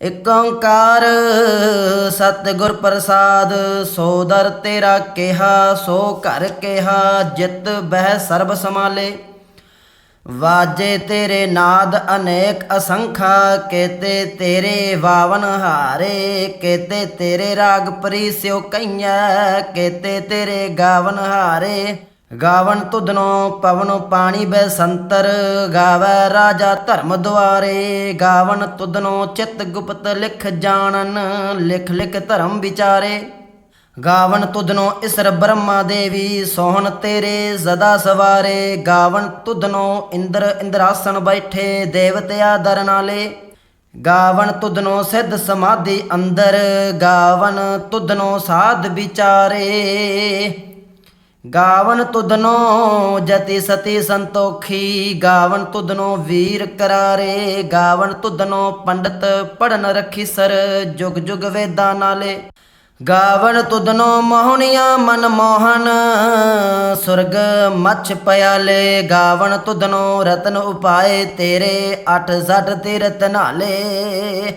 ਇਕ ਓੰਕਾਰ, ਸਤਿਗੁਰ ਪ੍ਰਸਾਦ, ਸੋ ਦਰ ਤੇਰਾ ਕਿਹਾ, ਸੋ ਘਰ ਕਿਹਾ, ਜਿਤ ਬਹਿ ਸਰਬ ਸਮਾਲੇ ਵਾਜੇ ਤੇਰੇ ਨਾਦ ਅਨੇਕ ਅਸੰਖਾ, ਕੇਤੇ ਤੇਰੇ ਵਾਵਨ ਹਾਰੇ, ਕੇਤੇ ਤੇਰੇ ਰਾਗ ਪਰੀ ਪਰੀਸਿਓ ਕਈਆਂ ਕੇਤੇ ਤੇਰੇ ਗਾਵਨ ਹਾਰੇ। ਗਾਵਨ ਤੁਧਨੋ ਪਵਨ ਪਾਣੀ ਬੈ ਸੰਤਰ, ਗਾਵੈ ਰਾਜਾ ਧਰਮ ਦੁਆਰੇ। ਗਾਵਨ ਤੁਧਨੋ ਚਿਤ ਗੁਪਤ ਲਿਖ ਜਾਣਨ, ਲਿਖ ਲਿਖ ਧਰਮ ਵਿਚਾਰੇ। ਗਾਵਨ ਤੁਧਨੋ ਇਸਰ ਬ੍ਰਹਮਾ ਦੇਵੀ, ਸੋਹਣ ਤੇਰੇ ਜ਼ਦਾ ਸਵਾਰੇ। ਗਾਵਨ ਤੁਧਨੋ ਇੰਦਰ ਇੰਦਰਾਸਣ ਬੈਠੇ ਦੇਵਤਿਆ ਦਰਨਾਲੇ ਗਾਵਨ ਤੁਧਨੋ ਸਿੱਧ ਸਮਾਧੀ ਅੰਦਰ, ਗਾਵਨ ਤੁਧਨੋ ਸਾਧ ਵਿਚਾਰੇ। ਗਾਵਨ ਤੁਧਨੋ ਜਤੀ ਸਤੀ ਸੰਤੋਖੀ, ਗਾਵਨ ਤੁਧਨੋ ਵੀਰ ਕਰਾਰੇ, ਗਾਵਨ ਤੁਧਨੋ ਪੰਡਤ ਪੜਨ ਰੱਖੀ ਸਰ, ਜੁਗ ਜੁਗ ਵੇਦਾਂ ਨਾਲੇ। ਗਾਵਨ ਤੁਧਨੋ ਮੋਹਣੀਆਂ ਮਨ ਮੋਹਨ, ਸੁਰਗ ਮਛ ਪਿਆਲੇ। ਗਾਵਨ ਤੁਧਨੋ ਰਤਨ ਉਪਾਏ ਤੇਰੇ, ਅਠ ਸੱਠ ਤੀਰਤ ਨਾਲੇ।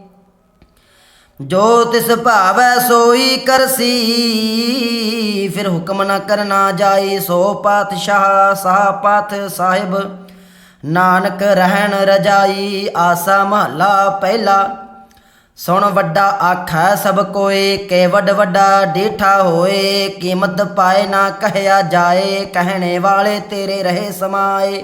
ਜੋ ਤਿਸ ਭਾਵੈ ਸੋਈ ਕਰਸੀ, ਫਿਰ ਹੁਕਮ ਨਾ ਕਰਨਾ ਜਾਈ ਸੋ ਪਾਤਸ਼ਾਹ ਸਾਹ ਪਾਥ ਸਾਹਿਬ। ਨਾਨਕ ਰਹਿਣ ਰਜਾਈ, ਆਸਾ ਮਹਲਾ ਪਹਿਲਾ। ਸੁਣ ਵੱਡਾ ਆਖੈ ਸਭ ਕੋਏ, ਕੇ ਵੱਡ ਵੱਡਾ ਡੀਠਾ ਹੋਏ, ਕੀਮਤ ਪਾਏ ਨਾ ਕਹਿਆ ਜਾਏ, ਕਹਿਣੇ ਵਾਲੇ ਤੇਰੇ ਰਹੇ ਸਮਾਏ।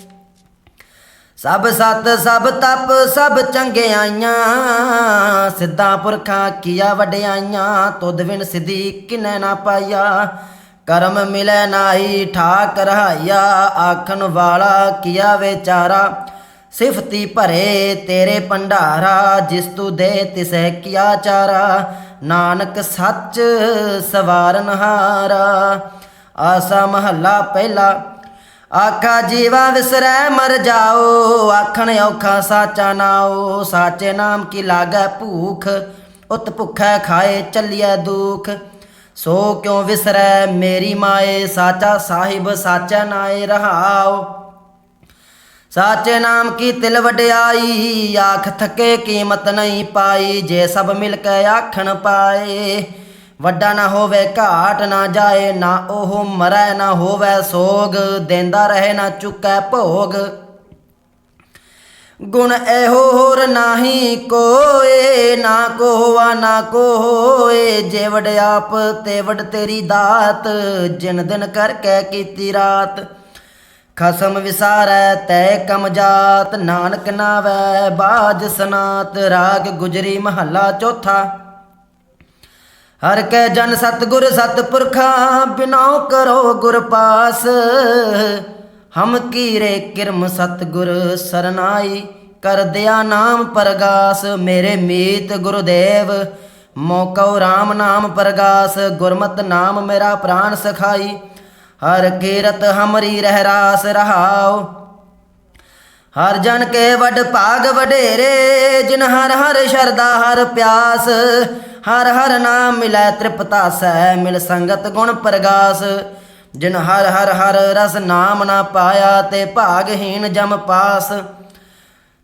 ਸਭ ਸਤ, ਸਭ ਤਪ, ਸਭ ਚੰਗਿਆਈਆਂ, ਸਿੱਧਾ ਪੁਰਖਾਂ ਕੀਆ ਵਡਿਆਈਆਂ, ਤੁਧ ਵਿਣ ਸਿਧੀ ਕਿਨੈ ਨਾ ਪਾਇਆ। ਕਰਮ ਮਿਲੈ ਨਾਹੀ, ਠਾਕ ਰਹਾਇਆ, ਆਖਣ ਵਾਲਾ ਕੀਆ ਵਿਚਾਰਾ। ਸਿਫਤੀ ਭਰੇ ਤੇਰੇ ਭੰਡਾਰਾ, ਜਿਸ ਤੂੰ ਦੇ ਤਿਸੈ ਕੀਆ ਚਾਰਾ। ਨਾਨਕ ਸੱਚ ਸਵਾਰਨ ਹਾਰਾ। ਆਸਾ ਮਹੱਲਾ ਪਹਿਲਾ। ਆਖਾ ਜੀਵਾ ਵਿਸਰੈ, ਮਰ ਜਾਓ। ਆਖਣ ਔਖਾ, ਸਾਚਾ ਨਾਓ ਸਾਚੇ ਨਾਮ ਕੀ ਲਾਗੈ ਭੂਖ? ਉਤ ਭੁਖੈ ਖਾਏ, ਚੱਲਿਐ ਦੁਖ। ਸੋ ਕਿਉ ਵਿਸਰੈ ਮੇਰੀ ਮਾਏ? ਸਾਚਾ ਸਾਹਿਬ ਸਾਚਾ ਨਾਏ ਰਹਾਓ ਸਾਚੇ ਨਾਮ ਕੀ ਤਿਲ ਵਡਿਆਈ? ਆਖ ਥਕੇ ਕੀਮਤ ਨਹੀਂ ਪਾਈ। ਜੇ ਸਭ ਮਿਲ ਕੇ ਆਖਣ ਪਾਏ ਵੱਡਾ ਨਾ ਹੋਵੇ ਘਾਟ ਨਾ ਜਾਏ, ਨਾ ਉਹ ਮਰੈ ਨਾ ਹੋਵੇ ਸੋਗ, ਦੇਂਦਾ ਰਹੇ ਨਾ ਚੁੱਕੈ ਭੋਗ। ਗੁਣ ਇਹੋ ਹੋਰ ਨਾਹੀ ਕੋਏ, ਨਾ ਕੋਵਾ ਨਾ ਕੋਏ, ਜੇ ਆਪ ਤੇਵੜ ਤੇਰੀ ਦਾਤ, ਜਿਨ ਦਿਨ ਕਰਕੇ ਕੀਤੀ ਰਾਤ। ਖਸਮ ਵਿਸਾਰੈ, ਤੈ ਕਮ ਜਾਤ, ਨਾਨਕ ਨਾਵੈ, ਬਾਜ ਸਨਾਤ, ਰਾਗ ਗੁਜਰੀ ਮਹੱਲਾ ਚੌਥਾ। ਹਰ ਕੈ ਜਨ ਸਤਗੁਰ ਸਤਪੁਰਖਾ ਬਿਨਾਉ ਕਰੋ ਗੁਰ ਪਾਸ। ਹਮ ਕੀਰੇ ਕਿਰਮ ਸਤਗੁਰ ਸਰਨਾਈ, ਕਰ ਦਿਆ ਨਾਮ ਪਰਗਾਸ, ਮੇਰੇ ਮੀਤ ਗੁਰਦੇਵ। ਮੋਕਉ RAM ਨਾਮ ਪਰਗਾਸ, ਗੁਰਮਤ ਨਾਮ ਮੇਰਾ ਪ੍ਰਾਨ ਸਖਾਈ। ਹਰ ਕੀਰਤ ਹਮਰੀ ਰਹਿ ਰਾਸ ਰਹਾਉ। ਹਰ ਜਨ ਕੇ ਵਡ ਭਾਗ ਵਡੇਰੇ, ਜਿਨ ਹਰ ਹਰ ਸ਼ਰਦਾ ਹਰ ਪਿਆਸ। ਹਰ ਹਰ ਨਾਮ ਮਿਲੈ ਤ੍ਰਿਪਤਾਸੈ ਮਿਲ ਸੰਗਤ ਗੁਣ ਪ੍ਰਗਾਸ। ਜਿਨ ਹਰ ਹਰ ਹਰ ਰਸ ਨਾਮ ਨਾ ਪਾਇਆ, ਤੇ ਭਾਗਹੀਨ ਜਮ ਪਾਸ।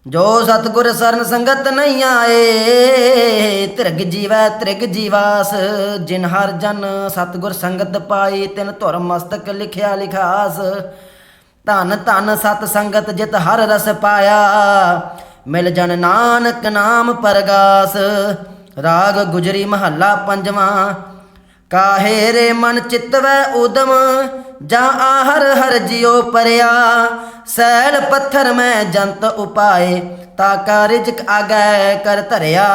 ਜੋ ਸਤਗੁਰ ਸਰਨ ਸੰਗਤ ਨਹੀਂ ਆਏ, ਤ੍ਰਿਗ ਜੀਵੈ ਤ੍ਰਿਗ ਜੀਵਾਸ। ਜਿਨ ਹਰ ਜਨ ਸਤਗੁਰ ਸੰਗਤ ਪਾਈ ਤਿਨ ਧੁਰ ਮਸਤਕ ਲਿਖਿਆ ਲਿਖਾਸ। ਧਨ ਧਨ ਸਤ ਸੰਗਤ ਜਿਤ ਹਰ ਰਸ ਪਾਇਆ, ਮਿਲ ਜਨ ਨਾਨਕ ਨਾਮ ਪਰਗਾਸ। ਰਾਗ ਗੁਜਰੀ ਮਹੱਲਾ ਪੰਜਵਾਂ। ਕਾਹੇ ਰੇ ਮਨ ਚਿਤਵੈ ਉਦਮ ਜਾਂ ਆਹਰ ਹਰ ਜਿਉ ਪਰਿਆ। ਸੈਲ ਪੱਥਰ ਮੈਂ ਜੰਤ ਉਪਾਏ, ਤਾ ਕਾ ਰਿਜਕ ਆਗੈ ਕਰ ਧਰਿਆ।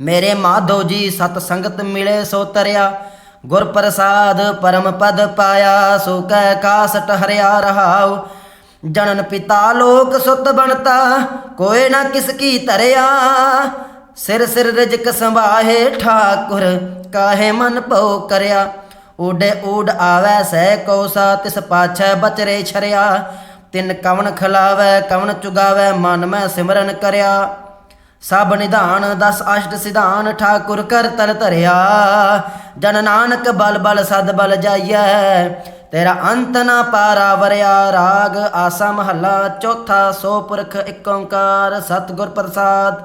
ਮੇਰੇ ਮਾਧੋ ਜੀ ਸਤ ਸੰਗਤ ਮਿਲੇ ਸੋ ਤਰਿਆ। ਗੁਰ ਪ੍ਰਸਾਦ ਪਰਮ ਪਦ ਪਾਇਆ, ਸੋ ਕੈ ਕਾਸਟ ਹਰਿਆ ਰਹਾਉ। ਜਨਨ ਪਿਤਾ ਲੋਕ ਸੁਤ ਬਣਤਾ ਕੋਏ ਨਾ ਕਿਸ ਕੀ ਧਰਿਆ। ਸਿਰ ਸਿਰ ਰਿਜਕ ਸੰਭਾਹੇ ਠਾਕੁਰ, ਕਾਹੇ ਮਨ ਭਉ ਕਰਿਆ? ਊਡੇ ਊਡ ਆਵੈ ਸਹਿ ਕੌਸਾ ਤਿਸ ਪਾਛੈ ਬਚਰੇ ਛਰਿਆ। ਤਿਨ ਕਵਨ ਖਿਲਾਵੈ ਕਵਨ ਚੁਗਾਵੈ, ਮਨ ਮੈਂ ਸਿਮਰਨ ਕਰਿਆ। ਸਭ ਨਿਧਾਨ, ਦਸ ਅਸ਼ਟ ਸਿਧਾਨ, ਠਾਕੁਰ ਕਰ ਤਲ ਧਰਿਆ। ਜਨ ਨਾਨਕ ਬਲ ਬਲ ਸਦ ਬਲ ਜਾਈਐ। ਤੇਰਾ ਅੰਤ ਨਾ ਪਾਰਾ ਵਰਿਆ, ਰਾਗ ਆਸਾ ਮਹੱਲਾ, ਚੌਥਾ ਸੋ ਪੁਰਖ ਏਕ ਓੰਕਾਰ, ਸਤਿਗੁਰ ਪ੍ਰਸਾਦ।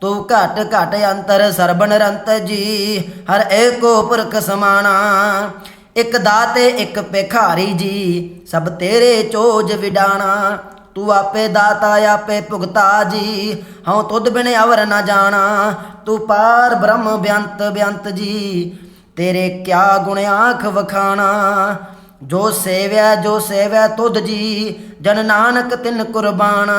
ਤੂੰ ਘਟ ਘਟ ਅੰਤਰ ਸਰਬ ਨਿਰੰਤ ਜੀ, ਹਰ ਏਕੋ ਪੁਰਖ ਸਮਾਣਾ। ਇਕ ਦਾਤੇ, ਇਕ ਭਿਖਾਰੀ ਜੀ, ਸਭ ਤੇਰੇ ਚੋਜ ਵਿਡਾਣਾ। ਤੂੰ ਆਪੇ ਦਾਤਾ, ਆਪੇ ਭੁਗਤਾ ਜੀ, ਹਉ ਤੁਧ ਬਿਨ ਅਵਰ ਨਾ ਜਾਣਾ। ਤੂੰ ਪਾਰ ਬ੍ਰਹਮ ਬਿਅੰਤ ਬਿਅੰਤ ਜੀ, ਤੇਰੇ ਕਿਆ ਗੁਣ ਆਖ ਵਖਾਣਾ। ਜੋ ਸੇਵਿਆ ਜੋ ਸੇਵਿਆ ਤੁਧ ਜੀ, ਜਨ ਨਾਨਕ ਤਿਨ ਕੁਰਬਾਨਾ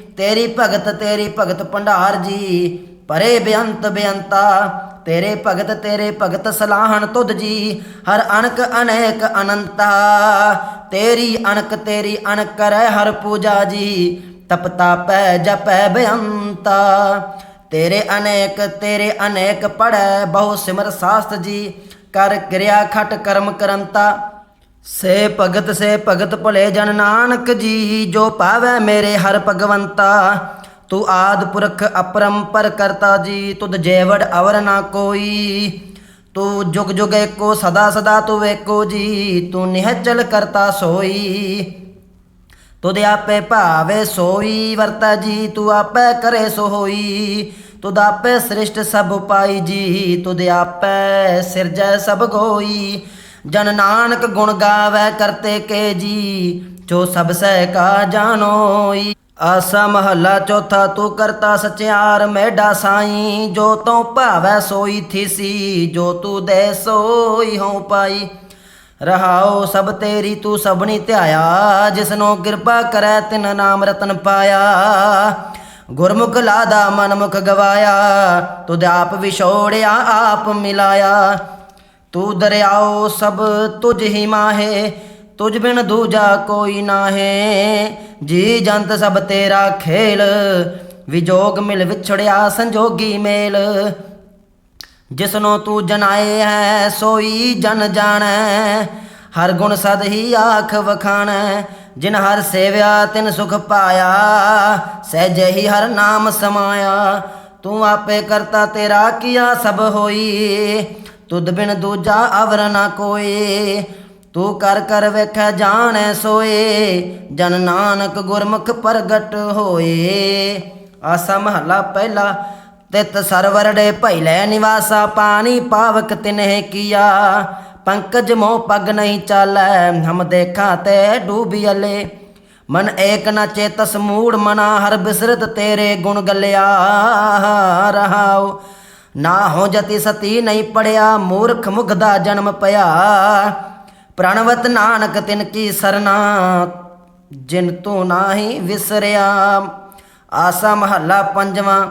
ਤੇਰੀ ਭਗਤ ਤੇਰੀ ਭਗਤ ਭੰਡਾਰ ਜੀ ਪਰੇ ਬੇਅੰਤ ਬੇਅੰਤਾ। ਤੇਰੇ ਭਗਤ ਤੇਰੇ ਭਗਤ ਸਲਾਹਣ ਤੁਧ ਜੀ, ਹਰ ਅਣਕ ਅਨੇਕ ਅਨੰਤਾ। ਤੇਰੀ ਅਣਕ ਤੇਰੀ ਅਣਕ ਕਰੈ ਹਰ ਪੂਜਾ ਜੀ ਤਪਤਾ ਪੈ ਜਪੈ ਬੇਅੰਤਾ। ਤੇਰੇ ਅਨੇਕ ਤੇਰੇ ਅਨੇਕ ਪੜੈ ਬਹੁ ਸਿਮਰ ਸਾਸਤ ਜੀ, ਕਰ ਕਿਰਿਆ ਖਟ ਕਰਮ ਕਰੰਤਾ। ਸੇ ਭਗਤ ਸੇ ਭਗਤ ਭਲੇ ਜਨ ਨਾਨਕ ਜੀ, ਜੋ ਪਾਵੈ ਮੇਰੇ ਹਰ ਭਗਵੰਤਾ। ਤੂੰ ਆਦ ਪੁਰਖ ਅਪਰੰਪਰ ਕਰਤਾ ਜੀ, ਤੁਧ ਜੇਵੜ ਅਵਰ ਨਾ ਕੋਈ। ਤੂੰ ਜੁਗ ਜੁਗ ਏਕੋ, ਸਦਾ ਸਦਾ ਤੂੰ ਵੇਕੋ ਜੀ, ਤੂੰ ਨਿਹਚਲ ਕਰਤਾ ਸੋਈ। ਤੁਧ ਆਪੇ ਭਾਵੇ ਸੋਈ, ਵਰਤਾ ਜੀ, ਤੂੰ ਆਪੇ ਕਰੇ ਸੋ ਹੋਈ ਤੁਧ ਆਪੇ ਸ੍ਰਿਸ਼ਟ ਸਭ ਪਾਈ ਜੀ, ਤੁਧ ਆਪੇ ਸਿਰਜੈ ਸਭ ਕੋਈ ਜਨ ਨਾਨਕ ਗੁਣ ਗਾਵੇ ਕਰਤੇ ਕੇ ਜੀ, ਜੋ ਸਭ ਸਹਿ ਕਾ ਜਾਣੋਈ। ਆਸਾ ਮਹੱਲਾ ਚੌਥਾ, ਤੂੰ ਕਰਤਾ ਸਚਿਆਰ ਮੇਢਾ ਸਾਈ, ਜੋ ਤੂੰ ਭਾਵੈ ਸੋਈ ਥੀਸੀ, ਜੋ ਤੂੰ ਦੇ ਸੋਈ ਹਉ ਪਾਈ। ਰਹਾਉ ਸਭ ਤੇਰੀ, ਤੂੰ ਸਭਨੀ ਧਿਆਇਆ, ਜਿਸਨੋ ਕਿਰਪਾ ਕਰੈ ਤਿਨ ਨਾਮ ਰਤਨ ਪਾਇਆ। ਗੁਰਮੁਖ ਲਾਦਾ ਮਨਮੁਖ ਗਵਾਇਆ, ਤੁਧ ਆਪ ਵਿਛੋੜਿਆ, ਆਪ ਮਿਲਾਇਆ। ਤੂੰ ਦਰਿਆਓ ਸਭ ਤੁਝ ਹੀ ਮਾਹੇ, ਤੁਝ ਬਿਨ ਦੂਜਾ ਕੋਈ ਨਾਹੀ। ਜੀ ਜੰਤ ਸਭ ਤੇਰਾ ਖੇਲ ਵਿਜੋਗ ਮਿਲ ਵਿਛੜਿਆ ਸੰਜੋਗੀ ਮੇਲ। ਜਿਸਨੂੰ ਤੂੰ ਜਨਾਏ ਹੈ, ਸੋਈ ਜਨ ਜਾਣੈ। ਹਰ ਗੁਣ ਸਦ ਹੀ ਆਖ ਵਖਾਣੈ, ਜਿਨ ਹਰ ਸੇਵਿਆ ਤਿਨ ਸੁਖ ਪਾਇਆ। ਸਹਿਜੇ ਹੀ ਹਰ ਨਾਮ ਸਮਾਇਆ, ਤੂੰ ਆਪੇ ਕਰਤਾ ਤੇਰਾ ਕੀਆ ਸਭ ਹੋਈ। ਤੁਧ ਬਿਨ ਦੂਜਾ ਅਵਰ ਨਾ ਕੋਈ ਤੂੰ ਕਰ ਕਰ ਵੇਖੈ ਜਾਣੈ ਸੋਏ, ਜਨ ਨਾਨਕ ਗੁਰਮੁਖ ਪ੍ਰਗਟ ਹੋਏ। ਆਸਾ ਮਹੱਲਾ ਪਹਿਲਾ, ਤਿਤ ਸਰਵਰੜੇ ਭੈਲੇ ਨਿਵਾਸਾ, ਪਾਣੀ ਪਾਵਕ ਤਿਨਹਿ ਕੀਆ। ਪੰਕਜ ਮੋ ਪਗ ਨਹੀਂ ਚਾਲੈ, ਹਮ ਦੇਖਾ ਤੇ ਡੂਬੀਅਲੇ ਮਨ ਏਕ ਨ ਚੇਤਸ ਮੂੜ ਮਨਾ, ਹਰ ਬਿਸਰਤ ਤੇਰੇ ਗੁਣ ਗਲਿਆ ਰਹਾਉ। ਨਾ ਹੋ ਜਤੀ ਸਤੀ ਨਹੀਂ ਪੜਿਆ, ਮੂਰਖ ਮੁਗਦਾ ਜਨਮ ਪਿਆ। ਪ੍ਰਣਵਤ ਨਾਨਕ ਤਿਨ ਕੀ ਸਰਨਾ, ਜਿਨ ਤੂੰ ਨਾਹੀ ਵਿਸਰਿਆ। ਆਸਾ ਮਹੱਲਾ ਪੰਜਵਾਂ,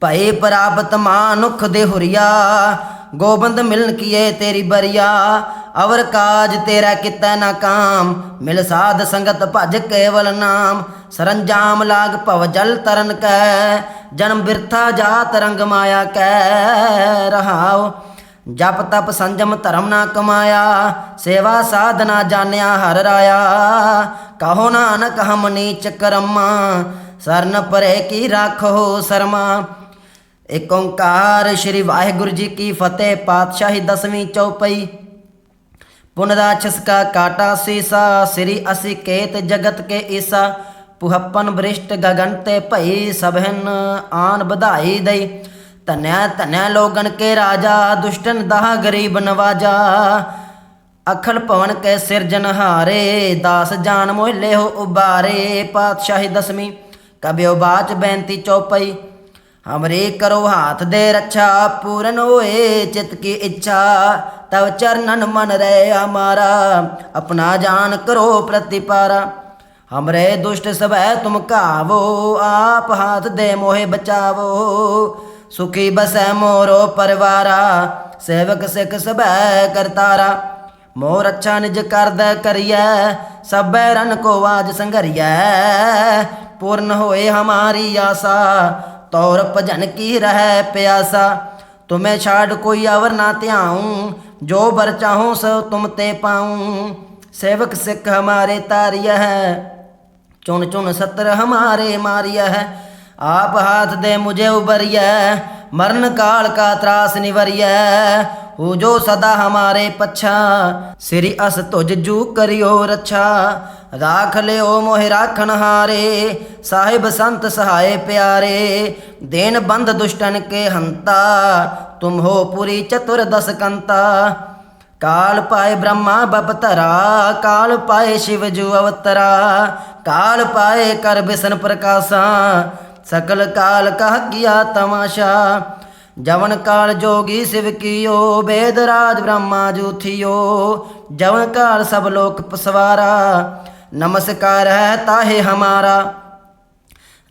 ਭਈ ਪ੍ਰਾਪਤ ਮਾਨੁਖ ਦੇ ਹੁਰੀਆ ਗੋਬਿੰਦ ਮਿਲਨ ਕੀਏ ਤੇਰੀ ਬਰੀਆ, ਅਵਰ ਕਾਜ ਤੇਰਾ ਕੀਤਾ ਨਾ ਕਾਮ। ਮਿਲ ਸਾਧ ਸੰਗਤ ਭਜ ਕੇਵਲ ਨਾਮ। ਸਰੰਜਾਮ ਲਾਗ ਭਵ ਜਲ ਤਰਨ ਕੈ, ਜਨਮ ਬਿਰਥਾ ਜਾਤ ਰੰਗ ਮਾਇਆ ਕੈ, ਰਹਾਉ। ਜਪ ਤਪ ਸੰਜਮ ਧਰਮ ਨਾ ਕਮਾਇਆ, ਸੇਵਾ ਸਾਧਨਾ ਜਾਣਿਆ ਹਰ ਰਾਇਆ। ਕਹੋ ਨਾਨਕ ਹਮ ਨੀਚ ਕਰਮਾ, ਸਰਨ ਪਰੇ ਕੀ ਰਾਖੋ ਸਰਮਾ। ਏਕ ਓੰਕਾਰ ਸ੍ਰੀ ਵਾਹਿਗੁਰੂ ਜੀ ਕੀ ਫਤਿਹ, ਪਾਤਸ਼ਾਹੀ ਦਸਵੀਂ ਚੌਪਈ। ਪੁਨਰਾਛਸ ਕਾ ਕਾਟਾ ਸੀਸਾ, ਸ੍ਰੀ ਅਸੀ ਕੇਤ ਜਗਤ ਕੇ ਈਸਾ। ਪੁਹੱਪਨ ਬ੍ਰਿਸ਼ਟ ਗਗਨ ਤੇ ਭਈ ਸਭਨ ਆਨ ਵਧਾਈ ਦਈ। ਧਨਿਆ ਧਨਿਆ ਲੋਗਨ ਕੇ ਰਾਜਾ, ਦੁਸ਼ਟਨ ਦਾਹ ਗਰੀਬ ਨਵਾਜਾ। ਅਖਲ ਭਵਨ ਕੇ ਸਿਰਜਨਹਾਰੇ ਦਾਸ ਜਾਨ ਮੋਹ ਲਿਓ ਉਬਾਰੇ। ਪਾਤਸ਼ਾਹੀ ਦਸਵੀਂ ਕਬਿਓ ਬਾਚ ਬੈਂਤੀ ਚੌਪਈ। ਹਮਰੇ ਕਰੋ ਹਾਥ ਦੇ ਰੱਛਾ, ਪੂਰਨ ਹੋਏ ਚਿਤ ਕੀ ਇੱਛਾ। ਤਵ ਚਰਨਨ ਮਨ ਰਹਿ ਹਮਾਰਾ, ਆਪਣਾ ਜਾਨ ਕਰੋ ਪ੍ਰਤੀਪਾਰਾ। ਹਮਰੇ ਦੁਸ਼ਟ ਸਭੈ ਤੁਮ ਕਾਵੋ ਆਪ ਹਾਥ ਦੇ ਮੋਹਿ ਬਚਾਵੋ। ਸੁਖੀ ਬਸੈ ਮੋਰੋ ਪਰਿਵਾਰਾ, ਸੇਵਕ ਸਿਖ ਸਭੈ ਕਰਤਾਰਾ ਮੋਰ ਅੱਛਾ ਨਿਜ ਕਰਦਾ ਕਰੀਐ, ਸਭੈ ਰਨ ਕੋ ਆਜ ਸੰਘਰੀਐ। ਪੂਰਨ ਹੋਏ ਹਮਾਰੀ ਆਸਾ ਤੌਰ ਭਜਨ ਕੀ ਰਹਿ ਪਿਆਸਾ ਤੁਮੇ ਛਾੜ ਕੋਈ ਅਵਰ ਨਾ ਧਿਆਉ ਜੋ ਬਰ ਚਾਹੂੰ ਸੋ ਤੁਮ ਤੇ ਪਾਉ ਸੇਵਕ ਸਿੱਖ ਹਮਾਰੇ ਤਾਰਿਆ ਹੈ ਚੁਣ ਚੁਣ ਸਤਰ ਹਮਾਰੇ ਮਾਰਿਆ ਹੈ ਆਪ ਹਾਥ ਦੇ ਮੁਝੇ ਉਬਰਿਆ ਮਰਨ ਕਾਲ ਕਾ ਤਰਾਸ ਨਿਵਰਿਆ ਹੋ ਜੋ ਸਦਾ ਹਮਾਰੇ ਪਛਾ, ਸ੍ਰੀ ਅਸ ਤੁਜ ਜੂ ਕਰਿਓ ਰੱਛਾ। ਰਾਖ ਲਿਓ ਮੋਹਿ ਰਾਖਣ ਹਾਰੇ, ਸਾਹਿਬ ਸੰਤ ਸਹਾਏ ਪਿਆਰੇ। ਦੇਨ ਬੰਦ ਦੁਸ਼ਟਨ ਕੇ ਹੰਤਾ, ਤੁਮ ਹੋ ਪੁਰੀ ਚਤੁਰ ਦਸ ਕੰਤਾ। ਕਾਲ ਪਾਏ ਬ੍ਰਹਮਾ ਬਪਤਰਾ ਕਾਲ ਪਾਏ ਸ਼ਿਵ ਜੂ ਅਵਤਰਾ। ਕਾਲ ਪਾਏ ਕਰ ਬਿਸਨ ਪ੍ਰਕਾਸ਼ਾ, ਸਕਲ ਕਾਲ ਕਹ ਗਿਆ ਤਮਾਸ਼ਾ। ਜਵਨ ਕਾਲ ਜੋਗੀ ਸਿਵ ਕੀਓ, ਬੇਦ ਰਾਜ ਬ੍ਰਹਮਾ ਜੂਥਿਓ। ਜਵਨ ਕਾਲ ਸਭ ਲੋਕ ਪਸਵਾਰਾ, ਨਮਸਕਾਰ ਹੈ ਤਾਹੇ ਹਮਾਰਾ।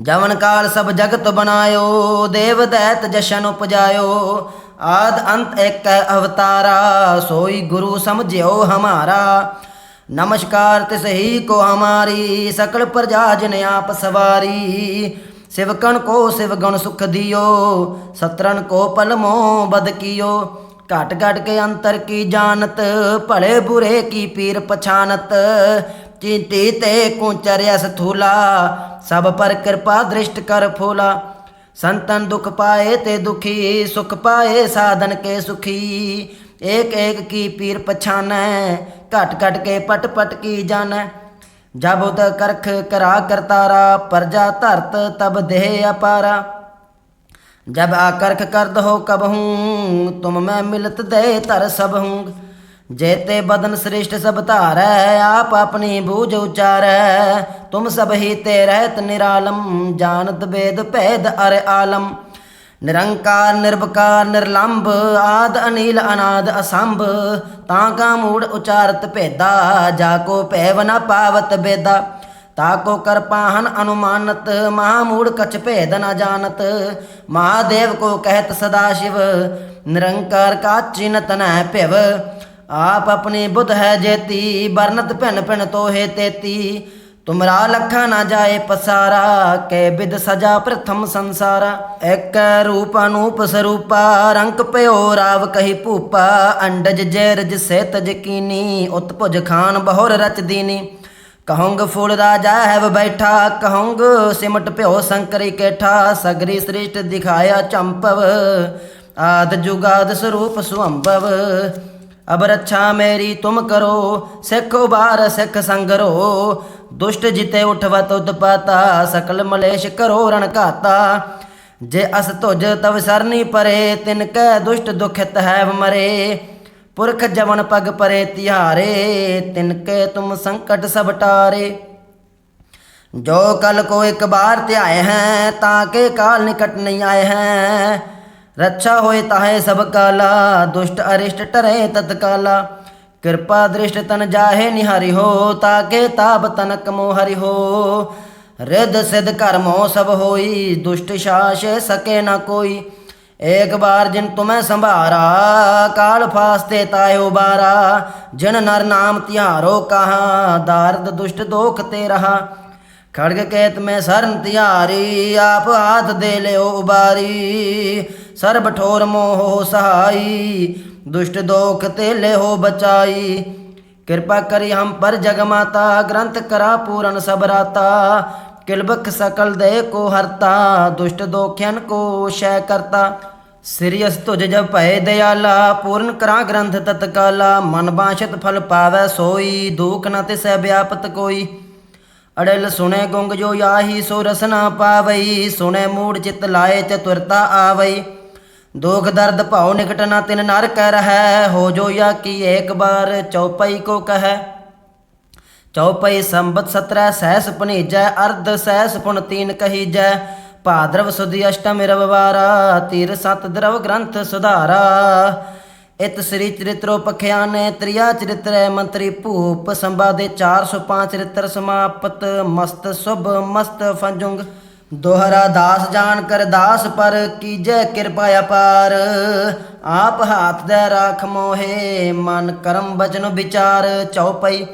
ਜਵਨ ਕਾਲ ਸਭ ਜਗਤ ਬਨਾਇਓ ਦੇਵ ਦੈਤ ਜਸ਼ਨ ਉਪਜਾਇਓ। ਆਦ ਅੰਤ ਇੱਕ ਹੈ ਅਵਤਾਰਾ, ਸੋਈ ਗੁਰੂ ਸਮਝਿਓ ਹਮਾਰਾ। ਨਮਸਕਾਰ ਤਿਸ ਹੀ ਕੋ ਹਮਾਰੀ, ਸਕਲ ਪ੍ਰਜਾ ਜਨ ਆਪ ਸਵਾਰੀ। ਸਿਵਕਣ ਕੋ ਸਿਵ ਗੁਣ ਸੁਖ ਦਿਓ ਸਤਰਨ ਕੋ ਪਲਮੋ ਬਦ ਕੀਓ। ਘਟ ਘਟ ਕੇ ਅੰਤਰ ਕੀ ਜਾਣਤ, ਭਲੇ ਬੁਰੇ ਕੀ ਪੀਰ ਪਛਾਨਤ। ਚਿੰਤੀ ਤੇ ਕੁਚਰਿਆ ਸਥੂਲਾ ਸਭ ਪਰ ਕਿਰਪਾ ਦ੍ਰਿਸ਼ਟ ਕਰ ਫੋਲਾ। ਸੰਤਨ ਦੁਖ ਪਾਏ ਤੇ ਦੁਖੀ, ਸੁਖ ਪਾਏ ਸਾਧਨ ਕੇ ਸੁਖੀ। ਏਕ ਏਕ ਕੀ ਪੀਰ ਪਛਾਨੈ, ਘਟ ਘਟ ਕੇ ਪਟ ਪਟ ਕੀ ਜਾਣੈ। ਜਬ ਉਦ ਕਰਖ ਕਰਾ ਕਰਤਾਰਾ ਪਰਜਾ ਧਰਤ ਤਬ ਦੇਹ ਅਪਾਰਾ। ਜਬ ਆਕਰਖ ਕਰਦ ਹੋ ਕਬਹੂੰ, ਤੁਮ ਮੈਂ ਮਿਲਤ ਦੇ ਧਰ ਸਭ ਹੂੰ ਜੇਤੇ ਬਦਨ ਸ੍ਰਿਸ਼ਟ ਸਭ ਧਾਰੈ, ਆਪ ਆਪਣੀ ਬੂਝ ਉਚਾਰੈ। ਤੁਮ ਸਭ ਹੀ ਤੇ ਰਹਿਤ ਨਿਰਾਲਮ, ਜਾਣਤ ਬੇਦ ਭੇਦ ਅਰ ਆਲਮ। ਨਿਰੰਕਾਰ, ਨਿਰਵਕਾਰ, ਨਿਰਲੰਭ, ਆਦ ਅਨੀਲ, ਅਨਾਦ ਅਸੰਭ, ਤਾਂ ਕਾ ਮੂੜ ਉਚਾਰਤ ਭੇਦਾ, ਜਾ ਕੋ ਭੈਵ ਨ ਪਾਵਤ ਬੇਦਾ, ਤਾ ਕੋ ਕਰ ਪਾਹਨ ਅਨੁਮਾਨਤ, ਮਹਾ ਮੂੜ ਕਛ ਭੇਦ ਨ ਜਾਣਤ, ਮਹਾਦੇਵ ਕੋ ਕਹਿਤ ਸਦਾ ਸ਼ਿਵ, ਨਿਰੰਕਾਰ ਕਾ ਚਿਨਤ ਨੈ ਭਿਵ, ਆਪ ਆਪਣੀ ਬੁੱਧ ਹੈ ਜੇਤੀ ਬਰਨਤ ਭਿਨ ਭਿਨ ਤੋਹੇ ਤੇਤੀ ਤੁਮਰਾ ਲਖਾ ਨਾ ਜਾਏ ਪਸਾਰਾ, ਕੈ ਬਿਦ ਸਜਾ ਪ੍ਰਥਮ ਸੰਸਾਰਾ। ਇੱਕ ਰੂਪ ਅਨੂਪ ਸਰੂਪਾ, ਰੰਗ ਪਿਓ ਰਾਵ ਕਹੀ ਭੂਪਾ। ਅੰਡਜ ਜੈ ਰਜ ਸੇ ਤਜ ਉਤਪੁਜ ਖਾਨ ਬਹੁਰ ਰਚ ਦੀਨੀ ਕਹੋਂਗ ਫੂਲ ਰਾਜਾ ਹੈ ਬੈਠਾ, ਕਹੋਂਗ ਸਿਮਟ ਭਿਓ ਸੰਕਰੀ ਕੇਠਾ। ਸਗਰੀ ਸ੍ਰਿਸ਼ਟ ਦਿਖਾਇਆ ਚੰਪਵ, ਆਦ ਜੁਗਾਦ ਸਰੂਪ ਸੁਅੰਭਵ। ਅਬ ਰੱਛਾ ਮੇਰੀ ਤੁਮ ਕਰੋ, ਸਿੱਖ ਉਬਾਰ ਸਿੱਖ ਸੰਗਰੋ। ਦੁਸ਼ਟ ਜਿਤੇ ਉਠਵਤ ਉਤਪਾਤਾ ਸਕਲ ਮਲੇਸ਼ ਕਰੋ ਰਣ ਘਾਤਾ। ਜੇ ਅਸ ਤੁਜ ਤਵ ਸਰਨੀ ਪਰੇ, ਤਿਨ ਕੈ ਦੁਸ਼ਟ ਦੁਖਿਤ ਹੈ ਮਰੇ। ਪੁਰਖ ਜਵਨ ਪਗ ਪਰੇ ਤਿਹਾਰੇ, ਤਿਨ ਕੇ ਤੁਮ ਸੰਕਟ ਸਭ ਟਾਰੇ। ਜੋ ਕਲ ਕੋ ਇੱਕ ਬਾਰ ਧਿਆਏ ਹੈ, ਤਾਂ ਕੇ ਕਾਲ ਨਿਕਟ ਨਹੀਂ ਆਏ ਹੈ। ਰੱਛਾ ਹੋਏ ਤਾਹੇ ਸਭ ਕਾਲਾ, ਦੁਸ਼ਟ ਅਰਿਸ਼ਟ ਟਰੇ ਤਤਕਾਲਾ। ਕਿਰਪਾ ਦ੍ਰਿਸ਼ਟ ਤਨ ਜਾਹੇ ਨਿਹਾਰੀ ਹੋ, ਤਾਕੇ ਤਾਪ ਤਨਕ ਮੋ ਹਰਿ ਹੋ। ਰਿੱਧ ਸਿਧ ਕਰਮੋ ਸਭ ਹੋਈ, ਦੁਸ਼ਟ ਸ਼ਾਸੇ ਸਕੇ ਨਾ ਕੋਈ। ਏਕ ਬਾਰ ਜਿਨ ਤੁਮੈ ਸੰਭਾਰਾ, ਕਾਲ ਫਾਸਤੇ ਤਾਇਓ ਬਾਰਾ ਜਿਨ ਨਰ ਨਾਮ ਤਿਹਾਰੋ ਕਹਾ, ਦਾਰਦ ਦੁਸ਼ਟ ਦੋਖ ਤੇ ਰਹਾ। ਖੜਗ ਕੇਤ ਮੈਂ ਸਰਨ ਤਿਹਾਰੀ, ਆਪ ਹਾਥ ਦੇ ਲਿਓ ਉਬਾਰੀ। ਸਰਬ ਠੋਰ ਮੋਹ ਸਹਾਈ ਦੁਸ਼ਟ ਦੋਖ ਤੇ ਲਿਓ ਬਚਾਈ। ਕਿਰਪਾ ਕਰੀ ਹਮ ਪਰ ਜਗ ਮਾਤਾ, ਗ੍ਰੰਥ ਕਰਾ ਪੂਰਨ ਸਭ ਰਾਤਾ। ਕਿਲਬਖ ਸਕਲ ਦੇ ਕੋ ਹਰਤਾ, ਦੁਸ਼ਟ ਦੋਖਿਆਨ ਕੋ ਸ਼ੈ ਸਿਰਿਅਸ ਤੁਜ ਜਬ ਭੈ ਦਿਆਲਾ, ਪੂਰਨ ਕਰਾ ਗ੍ਰੰਥ ਤਤਕਾਲਾ। ਮਨ ਬਾਸ਼ਤ ਫਲ ਪਾਵੈ ਸੋਈ, ਦੂਖ ਨ ਤਿਸੈ ਵਿਆਪਤ ਕੋਈ। ਅੜਲ ਸੁਣੇ ਗੁੰਗ ਜੋ ਆਹੀ ਸੋ ਰਸਨਾ ਪਾਵਈ, ਸੁਣੇ ਮੂੜ ਚਿਤ ਲਾਏ ਚਤੁਰਤਾ ਆਵਈ। ਦੁਖ ਦਰਦ ਭਾਉ ਨਿਕਟ ਨਾ ਤਿਨ ਨਰ ਕਹਿ ਰਹੈ, ਹੋ ਜੋ ਯਾ ਕੀ ਏਕ ਬਾਰ ਚਉਪਈ ਕੋ ਕਹੈ। ਚਉਪਈ ਸੰਬਤ 17 ਸਹਿਸ ਪਨੀਜੈ, ਅਰਧ ਸਹਿਸ ਪੁਨ ਤੀਨ ਕਹੀਜੈ। ਭਾਦਰਵ ਸੁਦੀ ਅਸ਼ਟਮ ਰਵਵਾਰਾ ਤੀਰ ਸਤ ਦਰਵ ਗ੍ਰੰਥ ਸੁਧਾਰਾ। ਇਤ ਸ੍ਰੀ ਚਰਿਤ੍ਰੋ ਪਖਿਆਨੇ ਤ੍ਰਿਆ ਚਰਿਤ੍ਰੈ ਮੰਤਰੀ ਭੂਪ ਸੰਵਾਦੇ 405 ਚਰਿਤ੍ਰ ਸਮਾਪਤ। ਮਸਤ ਸੁਭ ਮਸਤ ਫੰਜੁੰਗ। ਦੋਹਰਾ ਦਾਸ ਜਾਣ ਕਰ ਦਾਸ ਪਰ ਕੀਜੈ ਕਿਰਪਾ ਅਪਾਰ। ਆਪ ਹਾਥ ਦੇ ਰਾਖ ਮੋਹੇ, ਮਨ ਕਰਮ ਬਚਨ ਵਿਚਾਰ। ਚਉਪਈ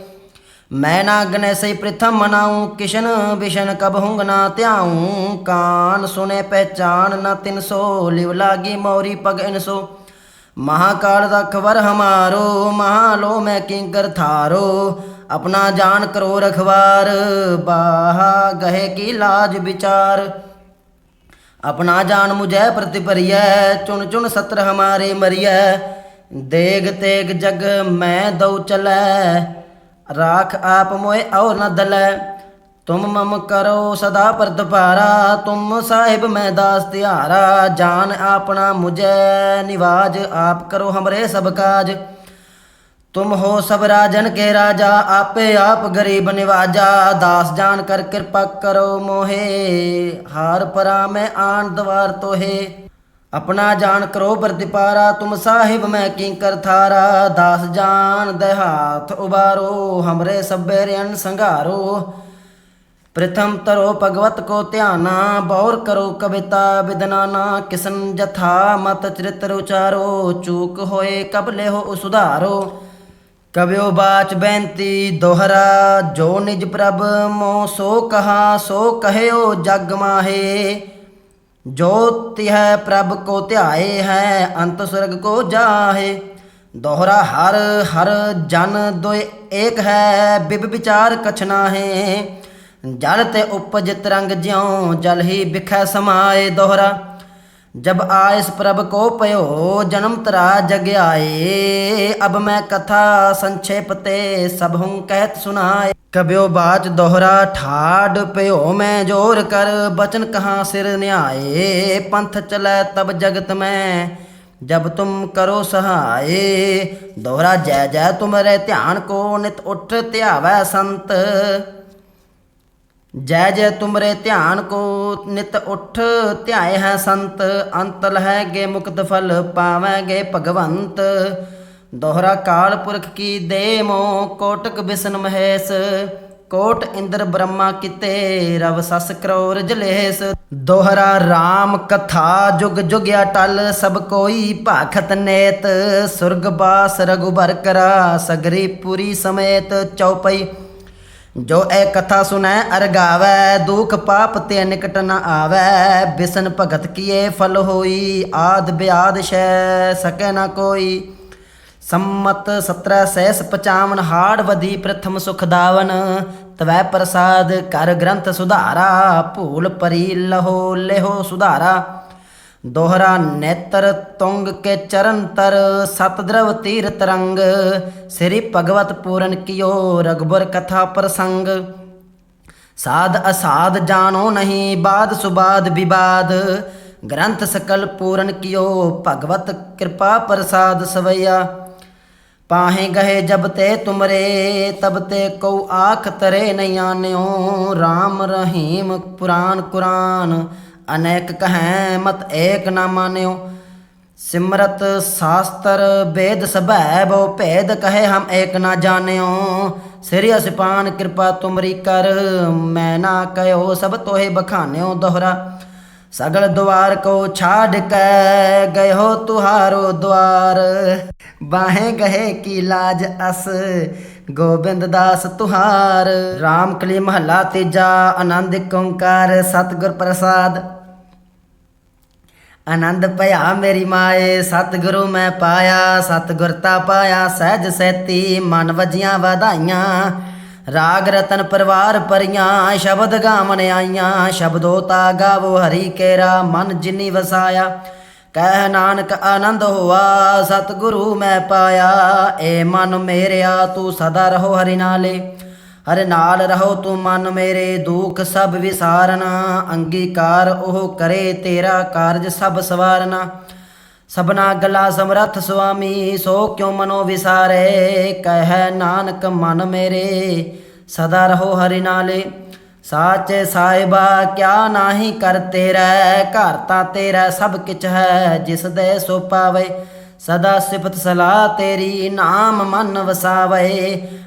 ਮੈਂ ਨਾ ਗਨੇ ਸਈ ਪ੍ਰਥਮ ਮਨਾਉ, ਕਿਸ਼ਨ ਬਿਸ਼ਨ ਕਬ ਹੁੰਗ ਨਾ ਧਿਆਉ। ਕਾਨ ਸੁਨੇ ਪਹਿਚਾਨ ਨਾ ਤਿਨ ਸੋ, ਲਿਵ ਲਾਗੀ ਮੌਰੀ ਪਗ ਇਨਸੋ ਮਹਾਕਾਲ ਦਾ ਖਬਰ ਹਮਾਰੋ ਮਹਾਲੋ ਮੈਂ ਕਿੰਕਰ ਥਾਰੋ। ਆਪਣਾ ਜਾਨ ਕਰੋ ਰਖਵਾਰ, ਬਾਹਾ ਗਹੇ ਕੀ ਲਾਜ ਵਿਚਾਰ। ਆਪਣਾ ਜਾਨ ਮੁਝੇ ਪ੍ਰਤਿਪਰਿਐ ਚੁਣ ਚੁਣ ਸਤਰ ਹਮਾਰੇ ਮਰਿਐ। ਦੇਗ ਤੇਗ ਜਗ ਮੈਂ ਦਉ ਚਲੈ, ਰਾਖ ਆਪ ਮੋਏ ਔਰ ਨ ਦਲੈ। ਤੁਮ ਮਮ ਕਰੋ ਸਦਾ ਪਰਦਪਾਰਾ ਤੁਮ ਸਾਹਿਬ ਮੈਂ ਦਾਸ ਤਿਹਾਰਾ। ਜਾਨ ਆਪਣਾ ਮੁਝੇ, ਨਿਵਾਜ ਆਪ ਕਰੋ ਹਮਰੇ ਸਭ ਕਾਜ। ਤੁਮ ਹੋ ਸਭ ਰਾਜਨ ਕੇ ਰਾਜਾ, ਆਪੇ ਆਪ ਗਰੀਬ ਨਿਵਾਜਾ। ਦਾਸ ਜਾਣ ਕਰ ਕਿਰਪਾ ਕਰੋ ਮੋਹੇ, ਹਾਰ ਪਰਾ ਮੈਂ ਆਣ ਦਵਾਰ ਤੋਹੇ। ਆਪਣਾ ਜਾਣ ਕਰੋ ਪ੍ਰਤਿਪਾਰਾ, ਤੁਮ ਸਾਹਿਬ ਮੈਂ ਕਿੰਕਰ ਥਾਰਾ। ਦਾਸ ਜਾਣ ਦੇ ਹਾਥ ਉਬਾਰੋ, ਹਮਰੇ ਸਭੇ ਰਣ ਸੰਘਾਰੋ। ਪ੍ਰਥਮ ਤਰੋ ਭਗਵਤ ਕੋ ਧਿਆਨਾ, ਬੌਰ ਕਰੋ ਕਵਿਤਾ ਵਿਦਨਾਨਾ ਕਿਸਨ ਜਥਾ ਮਤ ਚਰਿਤਰ ਉਚਾਰੋ, ਚੂਕ ਹੋਏ ਕਬਲੇ ਹੋ ਸੁਧਾਰੋ ਕਵਿਓ ਬਾਚ ਬੈਂਤੀ ਦੋਹਰਾ, ਜੋ ਨਿਜ ਪ੍ਰਭ ਮੋ ਸੋ ਕਹਾ, ਸੋ ਕਹਿਓ ਜਗ ਮਾਹੇ। ਜੋ ਤਿਹ ਪ੍ਰਭ ਕੋ ਧਿਆਏ ਹੈ, ਅੰਤ ਸੁਰਗ ਕੋ ਜਾਹੇ। ਦੋਹਰਾ, ਹਰ ਹਰ ਜਨ ਦੋਇ ਏਕ ਹੈ, ਬਿਬ ਵਿਚਾਰ ਕਛਨਾ ਹੈ ਜਲ ਤੇ ਉਪਜ ਤਰੰਗ ਜਿਉ, ਜਲ ਹੀ ਵਿਖੈ ਸਮਾਏ, ਦੋਹਰਾ। जब आयस प्रभ को पयो जन्म तरा जग आए अब मैं कथा संक्षेप ते सब हूँ कहत सुनाए कब्यो बाच दोहरा ठाड पयो मैं जोर कर बचन कहाँ सिर न्याय पंथ चले तब जगत में जब तुम करो सहाय दोहरा जय जय तुमरे ध्यान को नित उठ त्यावै संत ਜੈ ਜੈ ਤੁਮਰੇ ਧਿਆਨ ਕੋ ਨਿਤ ਉਠ ਧਿਆਏ ਹੈ ਸੰਤ, ਅੰਤ ਲਹੈਗੇ ਮੁਕਤ ਫਲ ਪਾਵੈਗੇ ਭਗਵੰਤ। ਦੋਹਰਾ ਕਾਲ ਪੁਰਖ ਕੀ ਦੇ ਮੋ ਕੋਟਕ ਬਿਸਨ ਮਹੇਸ। ਕੋਟ ਇੰਦਰ ਬ੍ਰਹਮਾ ਕਿਤੇ, ਰਵ ਸਸ ਕਰੋਰ ਜਲੇਸ। ਦੋਹਰਾ RAM ਕਥਾ ਜੁਗ ਜੁਗਿਆ ਟਲ, ਸਭ ਕੋਈ ਭਾਖਤ ਨੇਤ। ਸੁਰਗ ਬਾਸ ਰਗੁਬਰ ਕਰਾ, ਸਗਰੀ ਪੁਰੀ ਸਮੇਤ ਚੌਪਈ ਜੋ ਇਹ ਕਥਾ ਸੁਣੈ, ਅਰ ਗਾਵੈ, ਦੁਖ ਪਾਪ ਤੇ ਨਿਕਟ ਨ ਆਵੈ। ਬਿਸਨ ਭਗਤ ਕੀਏ ਫਲ ਹੋਈ, ਆਦ ਬਿਆਦ ਸ਼ੈ ਸਕੈ ਨ ਕੋਈ। ਸੰਮਤ 17 ਸੈਸ 55 ਹਾੜ ਵਧੀ ਪ੍ਰਥਮ ਸੁਖ ਦਾਵਨ। ਤਵੈ ਪ੍ਰਸਾਦ ਕਰ ਗ੍ਰੰਥ ਸੁਧਾਰਾ, ਭੂਲ ਪਰੀ ਲਹੋ ਲਹੋ ਸੁਧਾਰਾ। ਦੋਹਰਾ ਨੇਤਰ ਤੁੰਗ ਕੇ ਚਰਨ ਤਰ ਸਤਦਰਵ ਤੀਰ ਤਰੰਗ ਸ੍ਰੀ ਭਗਵਤ ਪੂਰਨ ਕਿਓ ਰਗਬਰ ਕਥਾ ਪ੍ਰਸੰਗ। ਸਾਧ ਅਸਾਧ ਜਾਣੋ ਨਹੀਂ, ਬਾਦ ਸੁਬਾਦ ਵਿਵਾਦ ਗ੍ਰੰਥ ਸਕਲ ਪੂਰਨ ਕੀਓ, ਭਗਵਤ ਕਿਰਪਾ ਪ੍ਰਸਾਦ ਸਵਈਆ। ਪਾਹੇ ਗਏ ਜਬ ਤੇ ਤੁਮਰੇ, ਤਬ ਤੇ ਕਉ ਆਖ ਤਰੇ ਨਹੀਂ ਆਨਿਓ RAM ਰਹੀਮ ਪੁਰਾਨ ਕੁਰਾਨ। ਅਨੇਕ ਕਹੈ ਮਤ ਏਕ ਨਾ ਮਾਨਿਓ, ਸਿਮਰਤ ਸਾਸਤਰ ਵੇਦ ਸਭੈ ਬੋ ਭੇਦ ਕਹੇ ਹਮ ਏਕ ਨਾ ਜਾਣਿਓ। ਸ੍ਰੀ ਅਸਿਪਾਨ ਕਿਰਪਾ ਤੁਮਰੀ ਕਰ, ਮੈਂ ਨਾ ਕਹਿਓ ਸਭ ਤੋਹੇ ਬਖਾਨਿਓ ਦੋਹਰਾ। ਸਗਲ ਦੁਆਰ ਕੋ ਛਾੜ ਕੇ ਗਏ ਹੋ ਤੁਹਾਰੋ ਦੁਆਰ। ਬਾਹੇ ਗਏ ਕੀ ਲਾਜ ਅਸ, ਗੋਬਿੰਦ ਦਾਸ ਤੁਹਾਰ। RAM ਕਲੀ ਮਹੱਲਾ ਤੀਜਾ, ਆਨੰਦ ਓੰਕਾਰ, ਸਤਿਗੁਰ ਪ੍ਰਸਾਦ। ਆਨੰਦ ਭਇਆ ਮੇਰੀ ਮਾਏ, ਸਤਿਗੁਰੂ ਮੈਂ ਪਾਇਆ ਸਤਿਗੁਰਤਾ ਪਾਇਆ, ਸਹਿਜ ਸਹਿਤੀ, ਮਨ ਵਜੀਆਂ ਵਧਾਈਆਂ। ਰਾਗ ਰਤਨ ਪਰਿਵਾਰ ਪਰੀਆਂ ਸ਼ਬਦ ਗਾਵਣ ਆਈਆਂ। ਸ਼ਬਦੋ ਤਾ ਗਾਵੋ ਹਰੀ ਕੇਰਾ, ਮਨ ਜਿਨੀ ਵਸਾਇਆ। ਕਹਿ ਨਾਨਕ ਆਨੰਦ ਹੋਆ, ਸਤਿਗੁਰੂ ਮੈਂ ਪਾਇਆ। ਏ ਮਨ ਮੇਰਿਆ, ਤੂੰ ਸਦਾ ਰਹੋ ਹਰਿ ਨਾਲੇ। ਹਰ ਨਾਲ ਰਹੋ ਤੂੰ ਮਨ ਮੇਰੇ, ਦੁੱਖ ਸਭ ਵਿਸਾਰਨਾ, ਅੰਗੀਕਾਰ ਉਹ ਕਰੇ ਤੇਰਾ ਕਾਰਜ ਸਭ ਸਵਾਰਨਾ। ਸਭਨਾ ਗਲਾ ਸਮਰੱਥ ਸੁਆਮੀ, ਸੋ ਕਿਉ ਮਨੋ ਵਿਸਾਰੇ? ਕਹਿ ਨਾਨਕ ਮਨ ਮੇਰੇ, ਸਦਾ ਰਹੋ ਹਰਿ ਨਾਲੇ। ਸਾਚੇ ਸਾਹਿਬਾ, ਕਿਆ ਨਾਹੀ ਕਰ ਤੇਰਾ? ਘਰ ਤਾਂ ਤੇਰਾ ਸਭ ਕਿਛ ਹੈ, ਜਿਸ ਦੇ ਸੋ ਪਾਵੇ। ਸਦਾ ਸਿਫਤ ਸਲਾਹ ਤੇਰੀ, ਨਾਮ ਮਨ ਵਸਾਵੇ।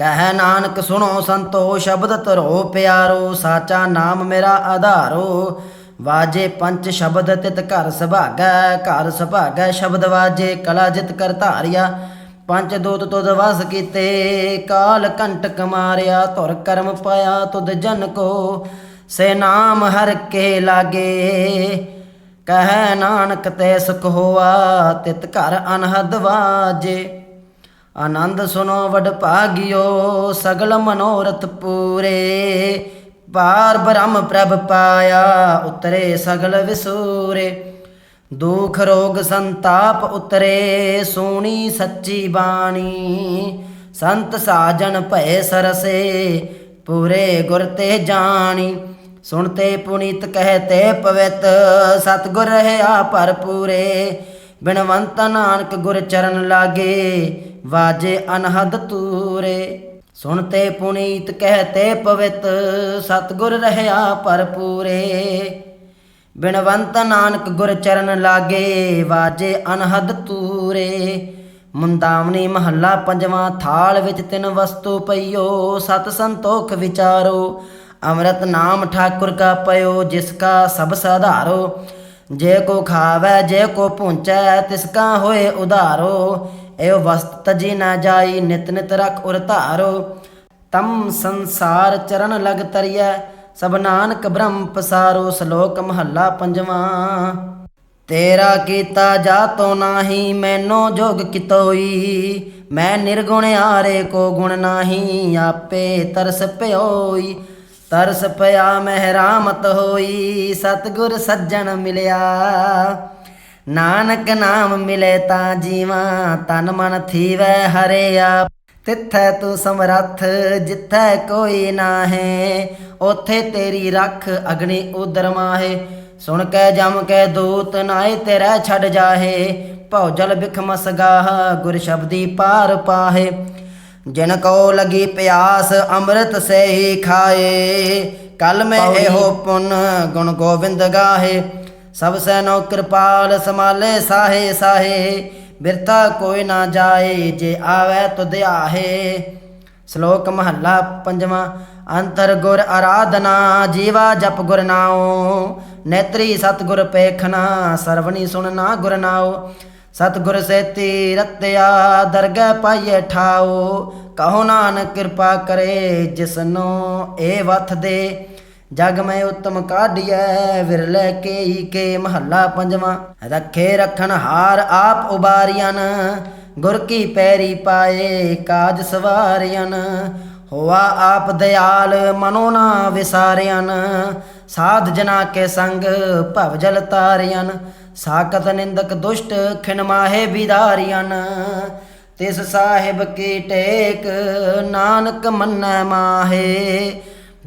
ਕਹਿ ਨਾਨਕ ਸੁਣੋ ਸੰਤੋ, ਸ਼ਬਦ ਧਰੋ ਪਿਆਰੋ, ਸਾਚਾ ਨਾਮ ਮੇਰਾ ਆਧਾਰੋ। ਵਾਜੇ ਪੰਜ ਸ਼ਬਦ ਤਿਤ ਘਰ ਸੁਭਾਗੈ ਘਰ ਸੁਭਾਗੈ ਸ਼ਬਦ ਵਾਜੇ, ਕਲਾ ਜਿਤ ਕਰ ਧਾਰਿਆ। ਪੰਜ ਦੂਤ ਤੁਦ ਵਸ ਕੀਤੇ, ਕਾਲ ਕੰਟਕ ਮਾਰਿਆ, ਧੁਰ ਕਰਮ ਪਾਇਆ ਤੁਧ ਜਨ ਕੋ। ਸੇ ਨਾਮ ਹਰ ਕੇ ਲਾਗੇ, ਕਹਿ ਨਾਨਕ ਤੇ ਸੁਖ ਹੋਆ, ਤਿਤ ਘਰ ਅਨਹਦ ਵਾਜੇ। ਆਨੰਦ ਸੁਨੋ ਵਡ ਭਾਗਿਓ, ਸਗਲ ਮਨੋਰਥ ਪੂਰੇ। ਪਾਰ ਬ੍ਰਹਮ ਪ੍ਰਭ ਪਾਇਆ, ਉਤਰੇ ਸਗਲ ਵਿਸੂਰੇ। ਦੁਖ ਰੋਗ ਸੰਤਾਪ ਉਤਰੇ, ਸੋਣੀ ਸੱਚੀ ਬਾਣੀ। ਸੰਤ ਸਾਜਨ ਭਏ ਸਰਸੇ, ਪੂਰੇ ਗੁਰ ਤੇ ਜਾਣੀ। ਸੁਣਤੇ ਪੁਨੀਤ ਕਹਤੇ ਪਵਿੱਤ, ਸਤਗੁਰ ਰਹਿਆ ਭਰਪੂਰੇ। ਬਿਨਵੰਤ ਨਾਨਕ ਗੁਰ ਚਰਨ ਲਾਗੇ ਵਾਜੇ ਅਨਹਦ ਤੂਰੇ ਸੁਣਤੇ ਪੁਨੀਤ ਕਹਤੇ ਪਵਿੱਤ, ਸਤਗੁਰ ਰਹਿਆ ਭਰਪੂਰੇ। ਬਿਨਵੰਤ ਨਾਨਕ ਗੁਰ ਚਰਨ ਲਾਗੇ, ਵਾਜੇ ਅਨਹਦ ਤੂਰੇ। ਮੁੰਦਾਵਨੀ ਮਹੱਲਾ ਪੰਜਵਾਂ ਥਾਲ ਵਿੱਚ ਤਿੰਨ ਵਸਤੂ ਪਈਓ, ਸਤ ਸੰਤੋਖ ਵਿਚਾਰੋ। ਅੰਮ੍ਰਿਤ ਨਾਮ ਠਾਕੁਰ ਕਾ ਪਇਓ, ਜਿਸ ਕਾ ਸਭ ਸਾਧਾਰੋ। ਜੇ ਕੋ ਖਾਵੈ, ਜੇ ਕੋ ਪੁੰਚੈ ਤਿਸ ਕਾ ਹੋਏ ਉਧਾਰੋ। ਏਵ ਵਸਤ ਤਜੀ ਨਾ ਜਾਈ ਨਿਤ ਨਿਤ ਰਖ ਉਰ ਧਾਰੋ ਤਮ ਸੰਸਾਰ ਚਰਨ ਲਗ ਤਰੀਐ ਸਭ ਨਾਨਕ ਬ੍ਰਹਮ ਪਸਾਰੋ ਸ਼ਲੋਕ ਮਹੱਲਾ ਪੰਜਵਾਂ ਤੇਰਾ ਕੀਤਾ ਜਾ ਤੋ ਨਾਹੀ ਮੈਨੋ ਜੋਗ ਕਿਤੋਈ ਮੈਂ ਨਿਰਗੁਣ ਆਰੇ ਕੋ ਗੁਣ ਨਾਹੀ ਆਪੇ ਤਰਸ ਪਿਓਈ ਤਰਸ ਪਿਆ ਮਹਿਰਾਮਤ ਹੋਈ ਸਤਗੁਰ ਸੱਜਣ ਮਿਲਿਆ ਨਾਨਕ ਨਾਮ ਮਿਲੇ ਤਾਂ ਜੀਵਾ ਤਨ ਮਨ ਥੀਵੈ ਹਰਿਆ ਤਿੱਥੈ ਤੂੰ ਸਮਰੱਥ ਜਿੱਥੈ ਕੋਈ ਨਾ ਹੈ ਉਥੇ ਤੇਰੀ ਰੱਖ ਅਗਨੀ ਉਦਰ ਮਾਹੇ। ਸੁਣ ਕੇ ਜਮ ਕੇ ਦੂਤ ਨਾਏ ਤੇਰਾ ਛੱਡ ਜਾਹੇ। ਭਉ ਜਲ ਬਿਖਮਸ ਗਾਹ ਗੁਰ ਸ਼ਬਦੀ ਪਾਰ ਪਾਹੇ। ਜਿਨ ਕੋ ਲਗੀ ਪਿਆਸ ਅੰਮ੍ਰਿਤ ਸੇ ਹੀ ਖਾਏ। ਕਲ ਮੈਂ ਇਹੋ ਪੁਨ ਗੁਣ ਗੋਬਿੰਦ ਗਾਹੇ। ਸਭ ਸੈਨੋ ਕਿਰਪਾਲ ਸਮਾਲੇ ਸਾਹੇ ਸਾਹੇ ਬਿਰਤਾ ਕੋਈ ਨਾ ਜਾਏ, ਜੇ ਆਵੇ ਤੁਧ ਆਹੇ। ਸ਼ਲੋਕ ਮਹੱਲਾ ਪੰਜਵਾਂ, ਅੰਤਰ ਗੁਰ ਆਰਾਧਨਾ, ਜੀਵਾ ਜਪ ਗੁਰ ਨਾਉ। ਨੇਤਰੀ ਸਤਗੁਰ ਪੇਖਣਾ, ਸਰਵਣੀ ਸੁਣਨਾ ਗੁਰ ਨਾਉ। ਸਤਗੁਰ ਸੇਤੀ ਰਤਿਆ, ਦਰਗਹਿ ਪਾਈਏ ਠਾਉ। ਕਹੋ ਨਾਨਕ ਕਿਰਪਾ ਕਰੇ, ਜਿਸਨੋ ਇਹ ਵਥ ਦੇ। ਜਗ ਮੈਂ ਉਤਮ ਕਾਢੀਐ, ਵਿਰਲੇ ਕੇਈ ਕੇ ਮਹੱਲਾ ਪੰਜਵਾਂ। ਰੱਖੇ ਰਖਣ ਹਾਰ ਆਪ ਉਬਾਰੀਆਂ ਗੁਰ ਕੀ ਪੈਰੀ ਪਾਏ ਕਾਜ ਸਵਾਰਿਆਂ ਹੋਆ ਆਪ ਦਿਆਲ ਮਨੋ ਨਾ ਵਿਸਾਰਿਆਂ ਸਾਧ ਜਨਾ ਕੇ ਸੰਗ ਭਵ ਜਲ ਤਾਰਿਆਂ ਸਾਕਤ ਨਿੰਦਕ ਦੁਸ਼ਟ ਖਿਨ ਮਾਹੇ ਵਿਦਾਰਿਆਂ ਤਿਸ ਸਾਹਿਬ ਕੀ ਟੇਕ, ਨਾਨਕ ਮੰਨੈ ਮਾਹੇ